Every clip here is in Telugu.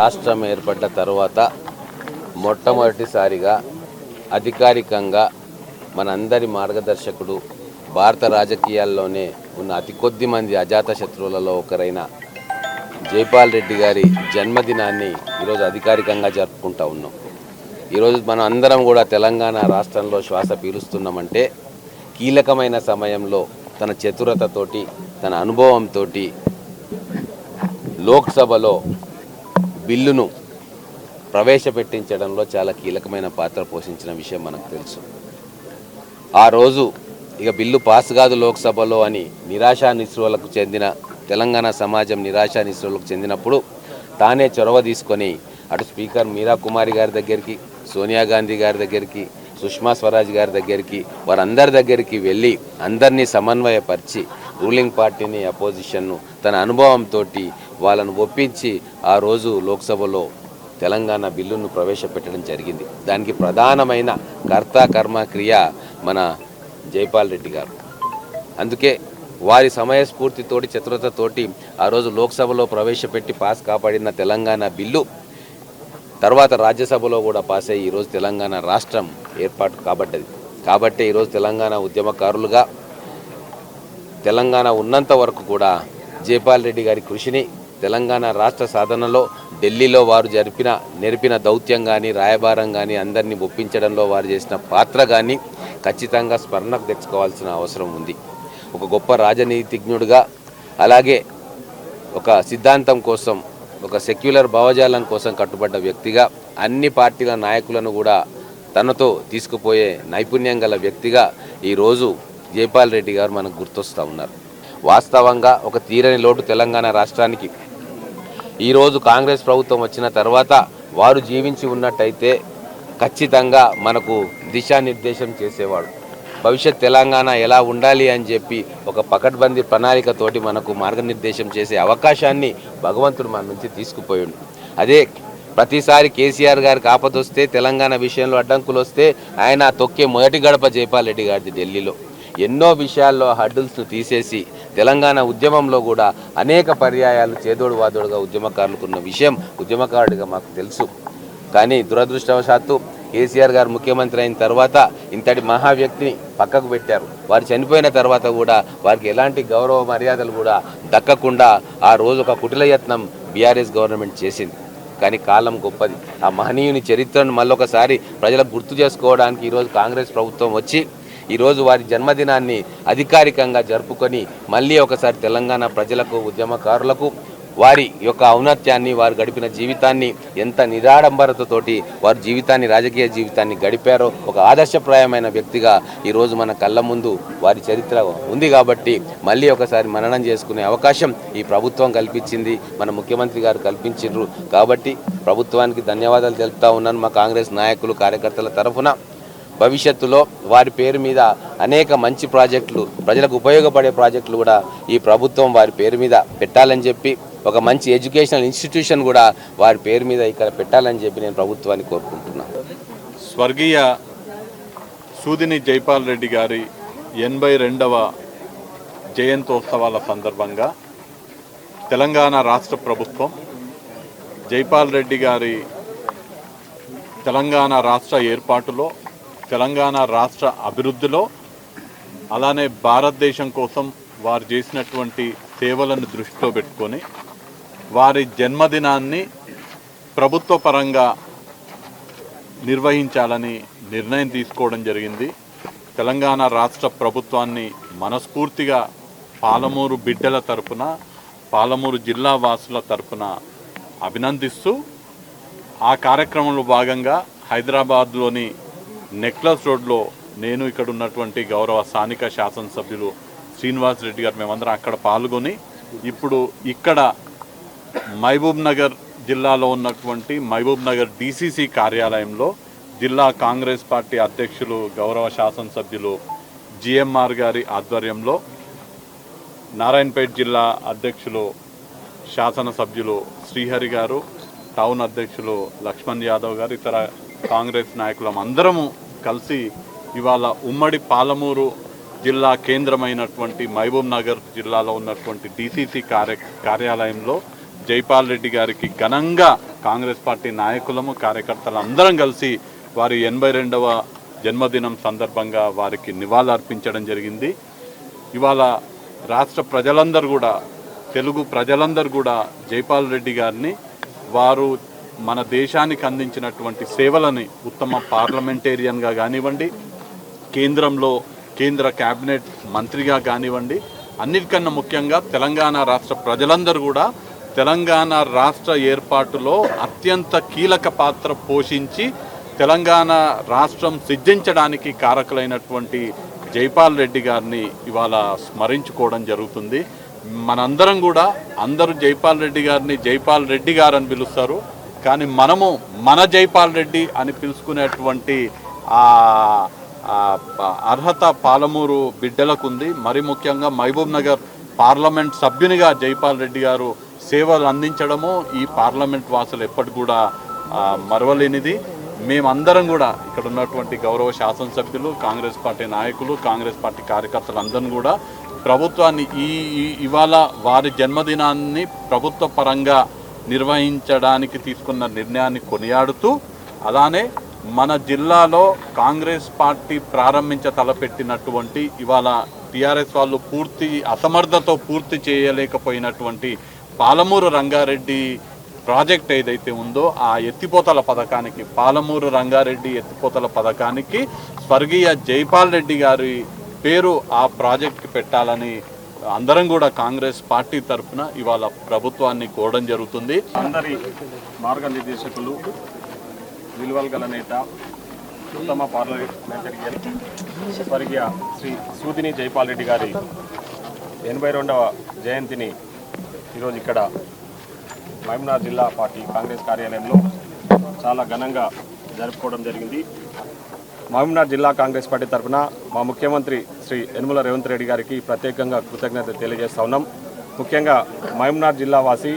రాష్ట్రం ఏర్పడ్డ తర్వాత మొట్టమొదటిసారిగా అధికారికంగా మనందరి మార్గదర్శకుడు భారత రాజకీయాల్లోనే ఉన్న అతి కొద్ది మంది అజాత శత్రువులలో ఒకరైన జైపాల్ రెడ్డి గారి జన్మదినాన్ని ఈరోజు అధికారికంగా జరుపుకుంటా ఉన్నాం. ఈరోజు మనం అందరం కూడా తెలంగాణ రాష్ట్రంలో శ్వాస పీలుస్తున్నామంటే కీలకమైన సమయంలో తన చతురతతోటి తన అనుభవంతో లోక్సభలో బిల్లును ప్రవేశపెట్టించడంలో చాలా కీలకమైన పాత్ర పోషించిన విషయం మనకు తెలుసు. ఆ రోజు ఇక బిల్లు పాస్ కాదు లోక్సభలో అని నిరాశా నిస్రువులకు చెందిన తెలంగాణ సమాజం నిరాశా నిస్రువులకు చెందినప్పుడు తానే చొరవ తీసుకొని అటు స్పీకర్ మీరా కుమారి గారి దగ్గరికి సోనియా గాంధీ గారి దగ్గరికి సుష్మా స్వరాజ్ గారి దగ్గరికి వారందరి దగ్గరికి వెళ్ళి అందరినీ సమన్వయపరిచి రూలింగ్ పార్టీని అపోజిషన్ను తన అనుభవంతో వాళ్ళను ఒప్పించి ఆ రోజు లోక్సభలో తెలంగాణ బిల్లును ప్రవేశపెట్టడం జరిగింది. దానికి ప్రధానమైన కర్త కర్మ క్రియ మన జైపాల్ రెడ్డి గారు. అందుకే వారి సమయస్ఫూర్తితోటి చతురతతోటి ఆ రోజు లోక్సభలో ప్రవేశపెట్టి పాస్ కాపాడిన తెలంగాణ బిల్లు తర్వాత రాజ్యసభలో కూడా పాస్ అయ్యి ఈరోజు తెలంగాణ రాష్ట్రం ఏర్పాటు కాబట్టది కాబట్టి ఈరోజు తెలంగాణ ఉద్యమకారులుగా తెలంగాణ ఉన్నంత వరకు కూడా జైపాల్ రెడ్డి గారి కృషిని తెలంగాణ రాష్ట్ర సాధనలో ఢిల్లీలో వారు జరిపిన నెరిపిన దౌత్యం కానీ రాయబారం కానీ అందరినీ ఒప్పించడంలో వారు చేసిన పాత్ర కానీ ఖచ్చితంగా స్మరణకు తెచ్చుకోవాల్సిన అవసరం ఉంది. ఒక గొప్ప రాజనీతిజ్ఞుడిగా అలాగే ఒక సిద్ధాంతం కోసం ఒక సెక్యులర్ భావజాలం కోసం కట్టుబడ్డ వ్యక్తిగా అన్ని పార్టీల నాయకులను కూడా తనతో తీసుకుపోయే నైపుణ్యం గల వ్యక్తిగా ఈరోజు జైపాల్ రెడ్డి గారు మనకు గుర్తొస్తూ ఉన్నారు. వాస్తవంగా ఒక తీరని లోటు తెలంగాణ రాష్ట్రానికి ఈరోజు కాంగ్రెస్ ప్రభుత్వం వచ్చిన తర్వాత వారు జీవించి ఉన్నట్టయితే ఖచ్చితంగా మనకు దిశానిర్దేశం చేసేవాడు. భవిష్యత్ తెలంగాణ ఎలా ఉండాలి అని చెప్పి ఒక పకడ్బందీ ప్రణాళికతోటి మనకు మార్గనిర్దేశం చేసే అవకాశాన్ని భగవంతుడు మన నుంచి తీసుకుపోయాడు అదే ప్రతిసారి కేసీఆర్ గారికి ఆపదొస్తే తెలంగాణ విషయంలో అడ్డంకులు వస్తే ఆయన తొక్కే మొదటి గడప జైపాల్ రెడ్డి గారిది ఢిల్లీలో. ఎన్నో విషయాల్లో హడ్డుల్స్ను తీసేసి తెలంగాణ ఉద్యమంలో కూడా అనేక పర్యాయాలు చేదోడు వాదోడుగా ఉద్యమకారులకు ఉన్న విషయం ఉద్యమకారుడిగా మాకు తెలుసు. కానీ దురదృష్టవశాత్తు కేసీఆర్ గారు ముఖ్యమంత్రి అయిన తర్వాత ఇంతటి మహా వ్యక్తిని పక్కకు పెట్టారు. వారు చనిపోయిన తర్వాత కూడా వారికి ఎలాంటి గౌరవ మర్యాదలు కూడా దక్కకుండా ఆ రోజు ఒక కుటిల యత్నం బీఆర్ఎస్ గవర్నమెంట్ చేసింది. కానీ కాలం గొప్పది. ఆ మహనీయుని చరిత్రను మళ్ళొకసారి ప్రజలకు గుర్తు చేసుకోవడానికి ఈరోజు కాంగ్రెస్ ప్రభుత్వం వచ్చి ఈరోజు వారి జన్మదినాన్ని అధికారికంగా జరుపుకొని మళ్ళీ ఒకసారి తెలంగాణ ప్రజలకు ఉద్యమకారులకు వారి యొక్క ఔన్నత్యాన్ని వారు గడిపిన జీవితాన్ని ఎంత నిరాడంబరతతోటి వారి జీవితాన్ని రాజకీయ జీవితాన్ని గడిపారో ఒక ఆదర్శప్రాయమైన వ్యక్తిగా ఈరోజు మన కళ్ళ ముందు వారి చరిత్ర ఉంది కాబట్టి మళ్ళీ ఒకసారి మననం చేసుకునే అవకాశం ఈ ప్రభుత్వం కల్పించింది మన ముఖ్యమంత్రి గారు కల్పించిండ్రు. కాబట్టి ప్రభుత్వానికి ధన్యవాదాలు తెలుపుతా ఉన్నాను మా కాంగ్రెస్ నాయకులు కార్యకర్తల తరఫున. భవిష్యత్తులో వారి పేరు మీద అనేక మంచి ప్రాజెక్టులు ప్రజలకు ఉపయోగపడే ప్రాజెక్టులు కూడా ఈ ప్రభుత్వం వారి పేరు మీద పెట్టాలని చెప్పి ఒక మంచి ఎడ్యుకేషనల్ ఇన్స్టిట్యూషన్ కూడా వారి పేరు మీద ఇక్కడ పెట్టాలని చెప్పి నేను ప్రభుత్వాన్ని కోరుకుంటున్నాను స్వర్గీయ సూదిని జైపాల్ రెడ్డి గారి ఎనభై రెండవ జయంతోత్సవాల సందర్భంగా తెలంగాణ రాష్ట్ర ప్రభుత్వం జైపాల్ రెడ్డి గారి తెలంగాణ రాష్ట్ర ఏర్పాటులో తెలంగాణ రాష్ట్ర అభివృద్ధిలో అలానే భారతదేశం కోసం వారు చేసినటువంటి సేవలను దృష్టిలో పెట్టుకొని వారి జన్మదినాన్ని ప్రభుత్వ పరంగా నిర్వహించాలని నిర్ణయం తీసుకోవడం జరిగింది. తెలంగాణ రాష్ట్ర ప్రభుత్వాన్ని మనస్ఫూర్తిగా పాలమూరు బిడ్డల తరపున పాలమూరు జిల్లా వాసుల తరపున అభినందిస్తూ ఆ కార్యక్రమంలో భాగంగా హైదరాబాద్లోని నెక్లెస్ రోడ్లో నేను ఇక్కడ ఉన్నటువంటి గౌరవ స్థానిక శాసనసభ్యులు శ్రీనివాస్ రెడ్డి గారు మేమందరం అక్కడ పాల్గొని ఇప్పుడు ఇక్కడ మహబూబ్ నగర్ జిల్లాలో ఉన్నటువంటి మహబూబ్ నగర్ డీసీసీ కార్యాలయంలో జిల్లా కాంగ్రెస్ పార్టీ అధ్యక్షులు గౌరవ శాసనసభ్యులు జిఎంఆర్ గారి ఆధ్వర్యంలో నారాయణపేట జిల్లా అధ్యక్షులు శాసనసభ్యులు శ్రీహరి గారు టౌన్ అధ్యక్షులు లక్ష్మణ్ యాదవ్ గారు ఇతర కాంగ్రెస్ నాయకులం అందరము కలిసి ఇవాళ ఉమ్మడి పాలమూరు జిల్లా కేంద్రమైనటువంటి మహబూబ్ నగర్ జిల్లాలో ఉన్నటువంటి డిసిసి కార్య కార్యాలయంలో జైపాల్ రెడ్డి గారికి ఘనంగా కాంగ్రెస్ పార్టీ నాయకులము కార్యకర్తలు అందరం కలిసి వారి ఎనభై రెండవ జన్మదినం సందర్భంగా వారికి నివాళులర్పించడం జరిగింది. ఇవాళ రాష్ట్ర ప్రజలందరూ కూడా తెలుగు ప్రజలందరూ కూడా జైపాల్ రెడ్డి గారిని వారు మన దేశానికి అందించినటువంటి సేవలని ఉత్తమ పార్లమెంటేరియన్గా కానివ్వండి కేంద్రంలో కేంద్ర క్యాబినెట్ మంత్రిగా కానివ్వండి అన్నిటికన్నా ముఖ్యంగా తెలంగాణ రాష్ట్ర ప్రజలందరూ కూడా తెలంగాణ రాష్ట్ర ఏర్పాటులో అత్యంత కీలక పాత్ర పోషించి తెలంగాణ రాష్ట్రం సిద్ధించడానికి కారకులైనటువంటి జైపాల్ రెడ్డి గారిని ఇవాళ స్మరించుకోవడం జరుగుతుంది. మనందరం కూడా అందరూ జైపాల్ రెడ్డి గారిని జైపాల్ రెడ్డి గారు అని పిలుస్తారు. కానీ మనము మన జైపాల్ రెడ్డి అని పిలుచుకునేటువంటి అర్హత పాలమూరు బిడ్డలకు ఉంది మరి ముఖ్యంగా మహబూబ్ నగర్ పార్లమెంట్ సభ్యునిగా జైపాల్ రెడ్డి గారు సేవలు అందించడము ఈ పార్లమెంట్ వాసులు ఎప్పటి కూడా మరవలేనిది. మేమందరం కూడా ఇక్కడ ఉన్నటువంటి గౌరవ శాసనసభ్యులు కాంగ్రెస్ పార్టీ నాయకులు కాంగ్రెస్ పార్టీ కార్యకర్తలు అందరం కూడా ప్రభుత్వాన్ని ఈ ఈ- ఇవాళ వారి జన్మదినాన్ని ప్రభుత్వ పరంగా నిర్వహించడానికి తీసుకున్న నిర్ణయాన్ని కొనియాడుతూ అలానే మన జిల్లాలో కాంగ్రెస్ పార్టీ ప్రారంభించ తలపెట్టినటువంటి ఇవాళ టీఆర్ఎస్ వాళ్ళు పూర్తి అసమర్థతో పూర్తి చేయలేకపోయినటువంటి పాలమూరు రంగారెడ్డి ప్రాజెక్ట్ ఏదైతే ఉందో ఆ ఎత్తిపోతల పథకానికి పాలమూరు రంగారెడ్డి ఎత్తిపోతల పథకానికి స్వర్గీయ జైపాల్ రెడ్డి గారి పేరు ఆ ప్రాజెక్ట్కి పెట్టాలని అందరం కూడా కాంగ్రెస్ పార్టీ తరఫున ఇవాళ ప్రభుత్వాన్ని కోరడం జరుగుతుంది. అందరి మార్గనిర్దేశకులు విలువలు గల నేత ఉత్తమ పార్లమెంటరియన్ స్వర్గీయ శ్రీ సూదిని జైపాల్ రెడ్డి గారి ఎనభై రెండవ జయంతిని ఈరోజు ఇక్కడ మహబూబ్నగర్ జిల్లా పార్టీ కాంగ్రెస్ కార్యాలయంలో చాలా ఘనంగా జరుపుకోవడం జరిగింది. మహబూబ్నాథ్ జిల్లా కాంగ్రెస్ పార్టీ తరఫున మా ముఖ్యమంత్రి శ్రీ యనుమల రేవంత్ రెడ్డి గారికి ప్రత్యేకంగా కృతజ్ఞత తెలియజేస్తా ఉన్నాం. ముఖ్యంగా మహబూబ్నాథ్ జిల్లా వాసి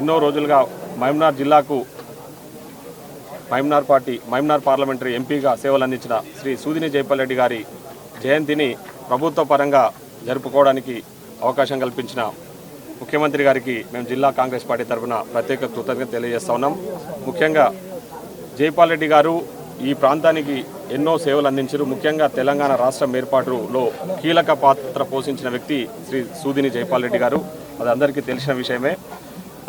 ఎన్నో రోజులుగా మహబూబ్నాథ్ జిల్లాకు మహమ్నార్ పార్టీ మహమ్నార్ పార్లమెంటరీ ఎంపీగా సేవలు అందించిన శ్రీ సూదిని జైపాల్ రెడ్డి గారి జయంతిని ప్రభుత్వ పరంగా జరుపుకోవడానికి అవకాశం కల్పించిన ముఖ్యమంత్రి గారికి మేము జిల్లా కాంగ్రెస్ పార్టీ తరఫున ప్రత్యేక కృతజ్ఞత తెలియజేస్తా ఉన్నాం. ముఖ్యంగా జైపాల్ రెడ్డి గారు ఈ ప్రాంతానికి ఎన్నో సేవలు అందించారు. ముఖ్యంగా తెలంగాణ రాష్ట్రం ఏర్పాటులో కీలక పాత్ర పోషించిన వ్యక్తి శ్రీ సూదిని జైపాల్ రెడ్డి గారు. అది అందరికీ తెలిసిన విషయమే.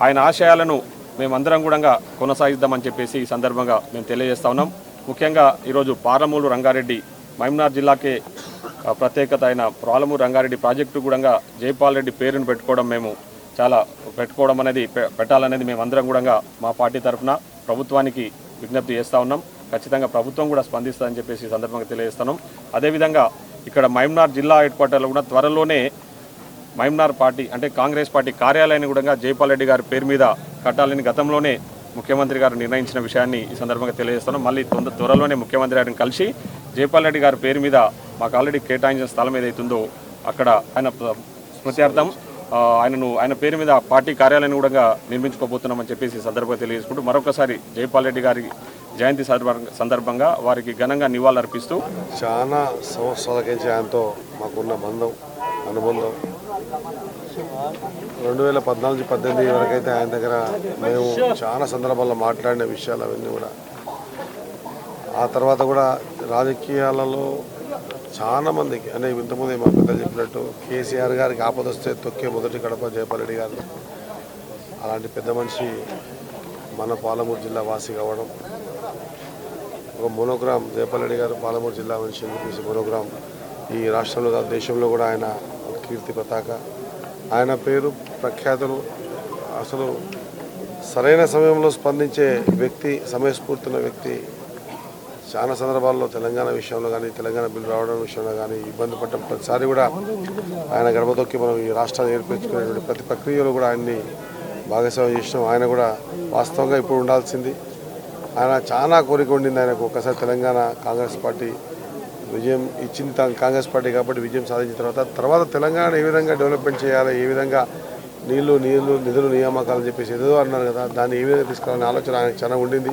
ఆయన ఆశయాలను మేమందరం కూడా కొనసాగిద్దామని చెప్పేసి ఈ సందర్భంగా మేము తెలియజేస్తా ఉన్నాం. ముఖ్యంగా ఈరోజు పాలమూరు రంగారెడ్డి మహమ్నార్ జిల్లాకే ప్రత్యేకత అయిన పాలమూరు రంగారెడ్డి ప్రాజెక్టు కూడా జైపాల్ రెడ్డి పేరును పెట్టుకోవడం మేము చాలా పెట్టుకోవడం అనేది పె- పెట్టాలనేది మేమందరం కూడా మా పార్టీ తరఫున ప్రభుత్వానికి విజ్ఞప్తి చేస్తూ ఉన్నాం. ఖచ్చితంగా ప్రభుత్వం కూడా స్పందిస్తుందని చెప్పేసి ఈ సందర్భంగా తెలియజేస్తున్నాం. అదేవిధంగా ఇక్కడ మహమ్నార్ జిల్లా హెడ్ క్వార్టర్లో కూడా త్వరలోనే మహమ్నార్ పార్టీ అంటే కాంగ్రెస్ పార్టీ కార్యాలయాన్ని కూడా జైపాల్ రెడ్డి గారి పేరు మీద కట్టాలని గతంలోనే ముఖ్యమంత్రి గారు నిర్ణయించిన విషయాన్ని ఈ సందర్భంగా తెలియజేస్తున్నాం. మళ్ళీ తొందర త్వరలోనే ముఖ్యమంత్రి గారిని కలిసి జైపాల్ రెడ్డి గారి పేరు మీద మాకు ఆల్రెడీ కేటాయించిన స్థలం ఏదైతుందో అక్కడ ఆయన స్మృత్యార్థం ఆయనను ఆయన పేరు మీద పార్టీ కార్యాలయాన్ని కూడా నిర్మించుకోబోతున్నామని చెప్పేసి సందర్భంగా తెలియజేసుకుంటూ మరొకసారి జైపాల్ రెడ్డి గారి జయంతి సందర్భంగా వారికి ఘనంగా నివాళులర్పిస్తూ చాలా సంవత్సరాల నుంచి ఆయనతో మాకున్న బంధం అనుబంధం. రెండు వేల పద్నాలుగు పద్దెనిమిది వరకైతే ఆయన దగ్గర మేము చాలా సందర్భాల్లో మాట్లాడిన విషయాలు అవన్నీ కూడా. ఆ తర్వాత కూడా రాజకీయాలలో చాలా మందికి అంటే ఇంతకుముందు మా పెద్దలు చెప్పినట్టు కేసీఆర్ గారికి ఆపదొస్తే తొక్కే మొదటి కడప జయపాలరెడ్డి గారు అలాంటి పెద్ద మనిషి మన పాలమూరు జిల్లా వాసి కావడం ఒక మోనోగ్రామ్ జయపాలరెడ్డి గారు పాలమూరు జిల్లా నుంచి చెప్పేసి మోనోగ్రామ్ ఈ రాష్ట్రంలో కాదు దేశంలో కూడా ఆయన కీర్తి పతాక. ఆయన పేరు ప్రఖ్యాతులు అసలు సరైన సమయంలో స్పందించే వ్యక్తి సమయస్ఫూర్తిన వ్యక్తి చాలా సందర్భాల్లో తెలంగాణ విషయంలో కానీ తెలంగాణ బిల్లు రావడం విషయంలో కానీ ఇబ్బంది పడ్డ ప్రతిసారి కూడా ఆయన గడపతొక్కి మనం ఈ రాష్ట్రాన్ని ఏర్పించుకునేటువంటి ప్రతి ప్రక్రియలో కూడా ఆయన్ని భాగస్వామ్యం చేసినాం. ఆయన కూడా వాస్తవంగా ఇప్పుడు ఉండాల్సింది. ఆయన చాలా కోరిక ఉండింది ఆయనకు. ఒకసారి తెలంగాణ కాంగ్రెస్ పార్టీ విజయం ఇచ్చింది తా- కాంగ్రెస్ పార్టీ కాబట్టి విజయం సాధించిన తర్వాత తర్వాత తెలంగాణ ఏ విధంగా డెవలప్మెంట్ చేయాలి ఏ విధంగా నీళ్ళు నీళ్ళు నిధులు నియామకాలు చెప్పేసి ఏదో అన్నారు కదా దాన్ని ఏ విధంగా తీసుకురావాలనే ఆలోచన ఆయనకు చాలా ఉండింది.